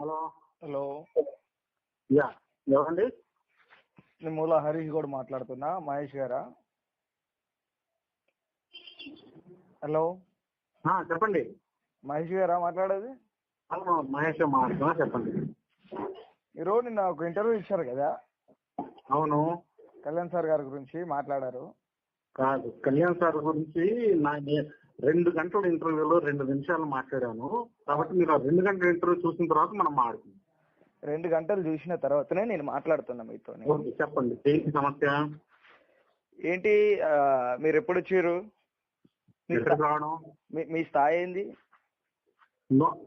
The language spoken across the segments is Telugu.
హలో హలో యా ఎవరండి? నేను మూల హరీష్ కూడా మాట్లాడుతున్నా. మహేష్ గారా? హలో చెప్పండి. మహేష్ గారా మాట్లాడేది? మహేష్ మాట్లాడుతున్నా చెప్పండి. ఈరోజు నిన్న ఒక ఇంటర్వ్యూ ఇచ్చారు కదా? అవును. కళ్యాణ్ సార్ గారి గురించి మాట్లాడారు. కాదు కళ్యాణ్ సార్ గురించి నే- రెండు గంటల ఇంటర్వ్యూలో రెండు నిమిషాలు మాట్లాడాను. కాబట్టి మీరు ఆ రెండు గంటల ఇంటర్వ్యూ చూసిన తర్వాత మనం మాట్లాడుకుందాం రెండు గంటలు చూసిన తర్వాతనే నేను మాట్లాడుతున్నా మీతో. చెప్పండి. ఏంటి సమస్య? ఏంటి మీరు ఎప్పుడు వచ్చారు? మీ స్థాయి ఏంది?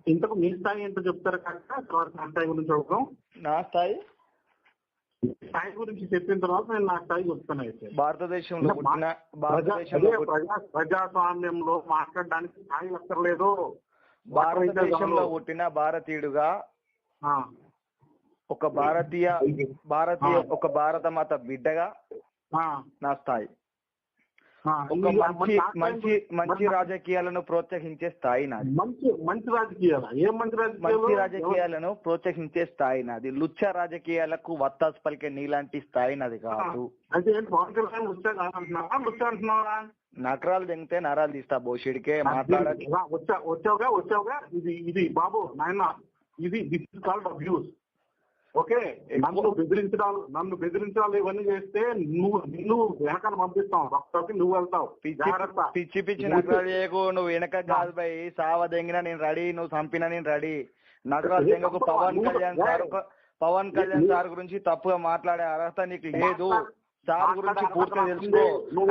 ఇంతకు మీ స్థాయి ఏంటో చెప్తారా కాక నా స్థాయి గురించి అడుగుదాం నా స్థాయి? మీ స్థాయి గురించి చెప్పిన తర్వాత నేను నా స్థాయి చెప్తాను అయితే. భారతదేశంలో పుట్టిన భారతదేశంలో ప్రజాస్వామ్యంలో మాట్లాడడానికి స్థాయి అక్కర్లేదు. భారతదేశంలో పుట్టిన భారతీయుడుగా ఆ, ఒక భారతీయ భారతీయ ఒక భారత మాత బిడ్డగా ఆ, నా స్థాయి. మంచి మంచి రాజకీయాలను ప్రోత్సహించే స్థాయి నాది. మంచి మంచి రాజకీయాలు? ఏం మంచి మంచి రాజకీయాలు రాజకీయాలను ప్రోత్సహించే స్థాయి నాది. లుచ్చ రాజకీయాలకు వత్తాసు పలికే నీలాంటి స్థాయి నాది కాదు. అంటే పవన్ కళ్యాణ్ అంటున్నావా? నకరాలు దింగితే నరాలు తీస్తా బోషిడికే మాట్లాడ రా, వచ్చా వచ్చావుగా వచ్చావుగా? ఇది ఇది బాబు నాయన ఇది this is called abuse okay నన్ను బెదిరించడాలు నన్ను బెదిరించడాలు ఇవన్నీ చేస్తే నువ్వు నువ్వు వెనకాల పంపిస్తావు రక్తకి నువ్వు వెళ్తావు. పిచ్చి జాగ్రత్త. పిచ్చి నువ్వు వెనక కాదు భయ్ సావ దెంగినా నేను రెడీ. నువ్వు చంపినా నేను రెడీ. నకరాలు దెంగకు పవన్ కళ్యాణ్ సార్ పవన్ కళ్యాణ్ సార్ గురించి తప్పుగా మాట్లాడే అర్హత నీకు లేదు. సార్ గురించి పూర్తిగా తెలుసుకో.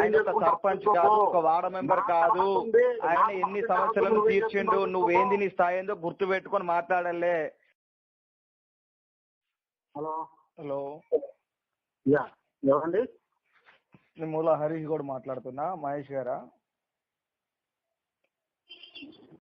ఆయన ఒక సర్పంచ్ కాదు ఒక వార్డ మెంబర్ కాదు. ఆయన ఎన్ని సమస్యలను తీర్చిండు? నువ్వేంది నీ స్థాయి ఏందో గుర్తు పెట్టుకొని మాట్లాడలే. హలో. హలో. యా ఎవరండి? నేను మూల హరీష్ కూడా మాట్లాడుతున్నా మహేష్ గారా?